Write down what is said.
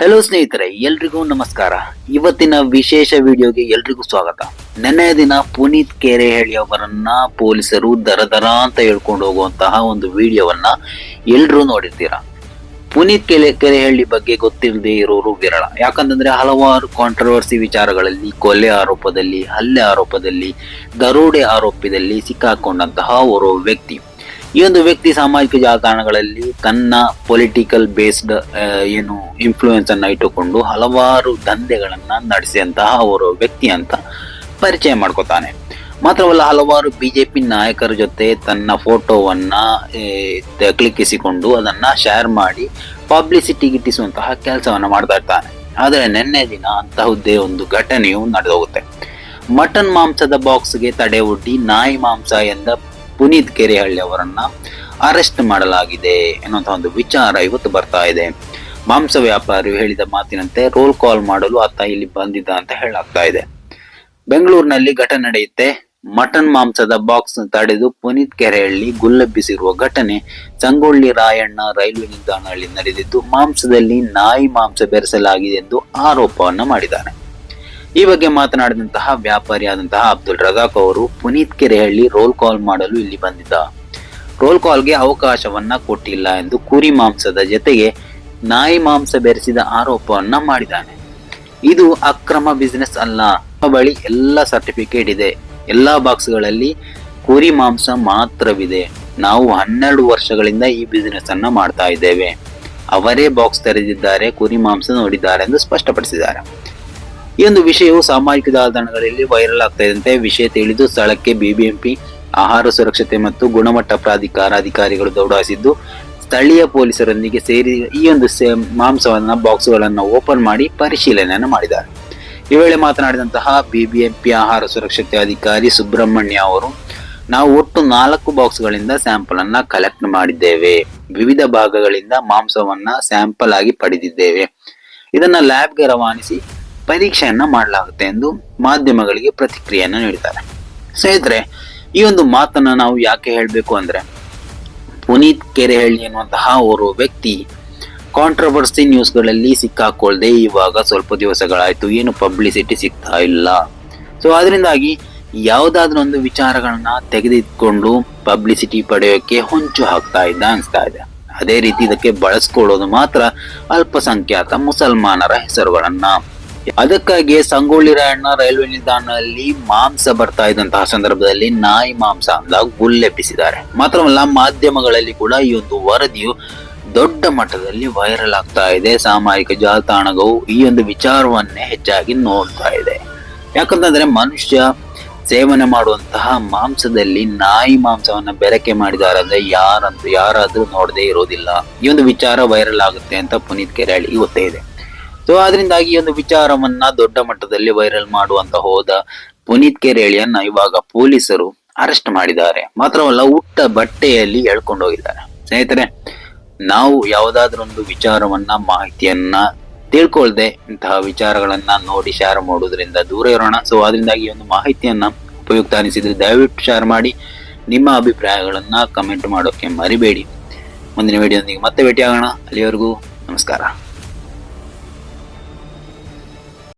Hello ಸ್ನೇಹಿತರೆ, ಎಲ್ರಿಗೂ ನಮಸ್ಕಾರ. ಇವತ್ತಿನ ವಿಶೇಷ ವಿಡಿಯೋಗೆ ಎಲ್ರಿಗೂ ಸ್ವಾಗತ. ನೆನ್ನೆಯ ದಿನ ಪುನೀತ್ ಕೆರೆಹಳ್ಳಿ ಅವರನ್ನ ಪೊಲೀಸರು ದರ ದರ ಅಂತ ಹೇಳ್ಕೊಂಡು ಹೋಗುವಂತಹ ಒಂದು ವಿಡಿಯೋವನ್ನ ಎಲ್ರೂ ನೋಡಿರ್ತೀರ? ಪುನೀತ್ ಕೆರೆ, ಕೆರೆಹಳ್ಳಿ ಬಗ್ಗೆ ಗೊತ್ತಿಲ್ಲದೆ ಇರೋರು ವಿರಳ. ಯಾಕಂತಂದ್ರೆ ಹಲವಾರು ಕಾಂಟ್ರವರ್ಸಿ ವಿಚಾರಗಳಲ್ಲಿ, ಕೊಲೆ ಆರೋಪದಲ್ಲಿ, ಹಲ್ಲೆ ಆರೋಪದಲ್ಲಿ, ದರೋಡೆ ಆರೋಪದಲ್ಲಿ ಸಿಕ್ಕಾಕೊಂಡಂತಹ ಓರ್ವ ವ್ಯಕ್ತಿ. ಈ ಒಂದು ವ್ಯಕ್ತಿ ಸಾಮಾಜಿಕ ಜಾಲತಾಣಗಳಲ್ಲಿ ತನ್ನ ಪೊಲಿಟಿಕಲ್ ಬೇಸ್ಡ್ ಏನು ಇನ್ಫ್ಲೂಯೆನ್ಸ್ ಅನ್ನ ಇಟ್ಟುಕೊಂಡು ಹಲವಾರು ದಂಧೆಗಳನ್ನ ನಡೆಸಿದಂತಹ ಅವರು ವ್ಯಕ್ತಿ ಅಂತ ಪರಿಚಯ ಮಾಡ್ಕೋತಾನೆ. ಮಾತ್ರವಲ್ಲ ಹಲವಾರು ಬಿಜೆಪಿ ನಾಯಕರ ಜೊತೆ ತನ್ನ ಫೋಟೋವನ್ನ ಕ್ಲಿಕ್ಕಿಸಿಕೊಂಡು ಅದನ್ನ ಶೇರ್ ಮಾಡಿ ಪಬ್ಲಿಸಿಟಿ ಗಿಟ್ಟಿಸುವಂತಹ ಕೆಲಸವನ್ನ ಮಾಡ್ತಾ ಇರ್ತಾನೆ. ಆದರೆ ನಿನ್ನೆ ದಿನ ಅಂತಹುದೇ ಒಂದು ಘಟನೆಯು ನಡೆದೋಗುತ್ತೆ. ಮಟನ್ ಮಾಂಸದ ಬಾಕ್ಸ್ಗೆ ತಡೆ ಒಡ್ಡಿ ನಾಯಿ ಮಾಂಸ ಎಂದ ಪುನೀತ್ ಕೆರೆಹಳ್ಳಿ ಅವರನ್ನ ಅರೆಸ್ಟ್ ಮಾಡಲಾಗಿದೆ ಎನ್ನುವಂಥ ಒಂದು ವಿಚಾರ ಇವತ್ತು ಬರ್ತಾ ಇದೆ. ಮಾಂಸ ವ್ಯಾಪಾರಿ ಹೇಳಿದ ಮಾತಿನಂತೆ ರೋಲ್ ಕಾಲ್ ಮಾಡಲು ಆತ ಇಲ್ಲಿ ಬಂದಿದ್ದ ಅಂತ ಹೇಳಾಗ್ತಾ ಇದೆ. ಬೆಂಗಳೂರಿನಲ್ಲಿ ಘಟನೆ ನಡೆಯುತ್ತೆ. ಮಟನ್ ಮಾಂಸದ ಬಾಕ್ಸ್ ತಡೆದು ಪುನೀತ್ ಕೆರೆಹಳ್ಳಿ ಗುಲ್ಲಬ್ಬಿಸಿರುವ ಘಟನೆ ಸಂಗೊಳ್ಳಿ ರಾಯಣ್ಣ ರೈಲ್ವೆ ನಿಲ್ದಾಣದಲ್ಲಿ ನಡೆದಿದ್ದು, ಮಾಂಸದಲ್ಲಿ ನಾಯಿ ಮಾಂಸ ಬೆರೆಸಲಾಗಿದೆ ಎಂದು ಆರೋಪವನ್ನು ಮಾಡಿದ್ದಾನೆ ಈ ಬಗ್ಗೆ ಮಾತನಾಡಿದಂತಹ ವ್ಯಾಪಾರಿಯಾದಂತಹ ಅಬ್ದುಲ್ ರಜಾಕ್ ಅವರು ಪುನೀತ್ ಕೆರೆಹಳ್ಳಿ ರೋಲ್ ಕಾಲ್ ಮಾಡಲು ಇಲ್ಲಿ ಬಂದಿದ್ದ. ರೋಲ್ ಕಾಲ್ಗೆ ಅವಕಾಶವನ್ನ ಕೊಟ್ಟಿಲ್ಲ ಎಂದು ಕುರಿ ಮಾಂಸದ ಜೊತೆಗೆ ನಾಯಿ ಮಾಂಸ ಬೆರೆಸಿದ ಆರೋಪವನ್ನ ಮಾಡಿದ್ದಾನೆ. ಇದು ಅಕ್ರಮ ಬಿಸ್ನೆಸ್ ಅಲ್ಲ. ಬಳಿ ಎಲ್ಲ ಸರ್ಟಿಫಿಕೇಟ್ ಇದೆ. ಎಲ್ಲಾ ಬಾಕ್ಸ್ಗಳಲ್ಲಿ ಕುರಿ ಮಾಂಸ ಮಾತ್ರವಿದೆ. ನಾವು ಹನ್ನೆರಡು ವರ್ಷಗಳಿಂದ ಈ ಬಿಸಿನೆಸ್ ಅನ್ನ ಮಾಡ್ತಾ ಇದ್ದೇವೆ. ಅವರೇ ಬಾಕ್ಸ್ ತೆರೆದಿದ್ದಾರೆ, ಕುರಿ ಮಾಂಸ ನೋಡಿದ್ದಾರೆ ಎಂದು ಸ್ಪಷ್ಟಪಡಿಸಿದ್ದಾರೆ. ಈ ಒಂದು ವಿಷಯವು ಸಾಮಾಜಿಕ ಜಾಲತಾಣಗಳಲ್ಲಿ ವೈರಲ್ ಆಗ್ತಾ ಇದ್ದಂತೆ ವಿಷಯ ತಿಳಿದು ಸ್ಥಳಕ್ಕೆ ಬಿಬಿಎಂಪಿ ಆಹಾರ ಸುರಕ್ಷತೆ ಮತ್ತು ಗುಣಮಟ್ಟ ಪ್ರಾಧಿಕಾರ ಅಧಿಕಾರಿಗಳು ದೌಡಾಯಿಸಿದ್ದು, ಸ್ಥಳೀಯ ಪೊಲೀಸರೊಂದಿಗೆ ಸೇರಿ ಈ ಒಂದು ಮಾಂಸವನ್ನು, ಬಾಕ್ಸ್ಗಳನ್ನು ಓಪನ್ ಮಾಡಿ ಪರಿಶೀಲನೆಯನ್ನು ಮಾಡಿದ್ದಾರೆ. ಈ ವೇಳೆ ಮಾತನಾಡಿದಂತಹ ಬಿಬಿಎಂಪಿ ಆಹಾರ ಸುರಕ್ಷತೆ ಅಧಿಕಾರಿ ಸುಬ್ರಹ್ಮಣ್ಯ ಅವರು, ನಾವು ಒಟ್ಟು ನಾಲ್ಕು ಬಾಕ್ಸ್ಗಳಿಂದ ಸ್ಯಾಂಪಲ್ ಅನ್ನ ಕಲೆಕ್ಟ್ ಮಾಡಿದ್ದೇವೆ. ವಿವಿಧ ಭಾಗಗಳಿಂದ ಮಾಂಸವನ್ನ ಸ್ಯಾಂಪಲ್ ಆಗಿ ಪಡೆದಿದ್ದೇವೆ. ಇದನ್ನ ಲ್ಯಾಬ್ಗೆ ರವಾನಿಸಿ ಪರೀಕ್ಷೆಯನ್ನ ಮಾಡಲಾಗುತ್ತೆ ಎಂದು ಮಾಧ್ಯಮಗಳಿಗೆ ಪ್ರತಿಕ್ರಿಯೆಯನ್ನು ನೀಡಿದ್ದಾರೆ ಸ್ನೇಹಿತರೆ, ಈ ಒಂದು ಮಾತನ್ನ ನಾವು ಯಾಕೆ ಹೇಳಬೇಕು ಅಂದ್ರೆ, ಪುನೀತ್ ಕೆರೆಹಳ್ಳಿ ಎನ್ನುವಂತಹ ಓರ್ವ ವ್ಯಕ್ತಿ ಕಾಂಟ್ರವರ್ಸಿ ನ್ಯೂಸ್ಗಳಲ್ಲಿ ಸಿಕ್ಕಾಕೊಳ್ಳದೆ ಇವಾಗ ಸ್ವಲ್ಪ ದಿವಸಗಳಾಯಿತು, ಏನು ಪಬ್ಲಿಸಿಟಿ ಸಿಗ್ತಾ ಇಲ್ಲ. ಸೊ ಅದರಿಂದಾಗಿ ಯಾವುದಾದ್ರೂ ಒಂದು ವಿಚಾರಗಳನ್ನ ತೆಗೆದಿಟ್ಕೊಂಡು ಪಬ್ಲಿಸಿಟಿ ಪಡೆಯೋಕೆ ಹೊಂಚು ಹಾಕ್ತಾ ಇದ್ದ ಅನಿಸ್ತಾ ಇದೆ. ಅದೇ ರೀತಿ ಇದಕ್ಕೆ ಬಳಸ್ಕೊಳ್ಳೋದು ಮಾತ್ರ ಅಲ್ಪಸಂಖ್ಯಾತ ಮುಸಲ್ಮಾನರ ಹೆಸರುಗಳನ್ನ. ಅದಕ್ಕಾಗಿ ಸಂಗೊಳ್ಳಿ ರಾಯಣ್ಣ ರೈಲ್ವೆ ನಿಲ್ದಾಣದಲ್ಲಿ ಮಾಂಸ ಬರ್ತಾ ಇದ್ದಂತಹ ಸಂದರ್ಭದಲ್ಲಿ ನಾಯಿ ಮಾಂಸ ಅಂದಾಗ ಗುಲ್ಲೆಬ್ಬಿಸಿದ್ದಾರೆ. ಮಾತ್ರವಲ್ಲ, ಮಾಧ್ಯಮಗಳಲ್ಲಿ ಕೂಡ ಈ ಒಂದು ವರದಿಯು ದೊಡ್ಡ ಮಟ್ಟದಲ್ಲಿ ವೈರಲ್ ಆಗ್ತಾ ಇದೆ. ಸಾಮಾಜಿಕ ಜಾಲತಾಣಗಳು ಈ ಒಂದು ವಿಚಾರವನ್ನೇ ಹೆಚ್ಚಾಗಿ ನೋಡ್ತಾ ಇದೆ. ಯಾಕಂತಂದ್ರೆ ಮನುಷ್ಯ ಸೇವನೆ ಮಾಡುವಂತಹ ಮಾಂಸದಲ್ಲಿ ನಾಯಿ ಮಾಂಸವನ್ನ ಬೆರಕೆ ಮಾಡಿದ್ದಾರೆ ಅಂದ್ರೆ ಯಾರಂತ ಯಾರಾದ್ರೂ ನೋಡದೇ ಇರೋದಿಲ್ಲ. ಈ ಒಂದು ವಿಚಾರ ವೈರಲ್ ಆಗುತ್ತೆ ಅಂತ ಪುನೀತ್ ಕೆರಾಳಿ ಗೊತ್ತೇ ಇದೆ. ಸೊ ಅದರಿಂದಾಗಿ ಒಂದು ವಿಚಾರವನ್ನ ದೊಡ್ಡ ಮಟ್ಟದಲ್ಲಿ ವೈರಲ್ ಮಾಡುವಂತ ಹೋದ ಪುನೀತ್ ಕೆರೆಳಿಯನ್ನ ಇವಾಗ ಪೊಲೀಸರು ಅರೆಸ್ಟ್ ಮಾಡಿದ್ದಾರೆ. ಮಾತ್ರವಲ್ಲ ಉಟ್ಟ ಬಟ್ಟೆಯಲ್ಲಿ ಎಳ್ಕೊಂಡು ಹೋಗಿದ್ದಾರೆ. ಸ್ನೇಹಿತರೆ, ನಾವು ಯಾವುದಾದ್ರೊಂದು ವಿಚಾರವನ್ನ, ಮಾಹಿತಿಯನ್ನ ತಿಳ್ಕೊಳ್ದೆ ಇಂತಹ ವಿಚಾರಗಳನ್ನ ನೋಡಿ ಶೇರ್ ಮಾಡೋದ್ರಿಂದ ದೂರ ಇರೋಣ. ಸೊ ಅದರಿಂದಾಗಿ ಒಂದು ಮಾಹಿತಿಯನ್ನ ಉಪಯುಕ್ತ ಅನಿಸಿದ್ರೆ ದಯವಿಟ್ಟು ಶೇರ್ ಮಾಡಿ. ನಿಮ್ಮ ಅಭಿಪ್ರಾಯಗಳನ್ನ ಕಮೆಂಟ್ ಮಾಡೋಕೆ ಮರಿಬೇಡಿ. ಮುಂದಿನ ವಿಡಿಯೋದೊಂದಿಗೆ ಮತ್ತೆ ಭೇಟಿಯಾಗೋಣ. ಅಲ್ಲಿವರೆಗೂ ನಮಸ್ಕಾರ.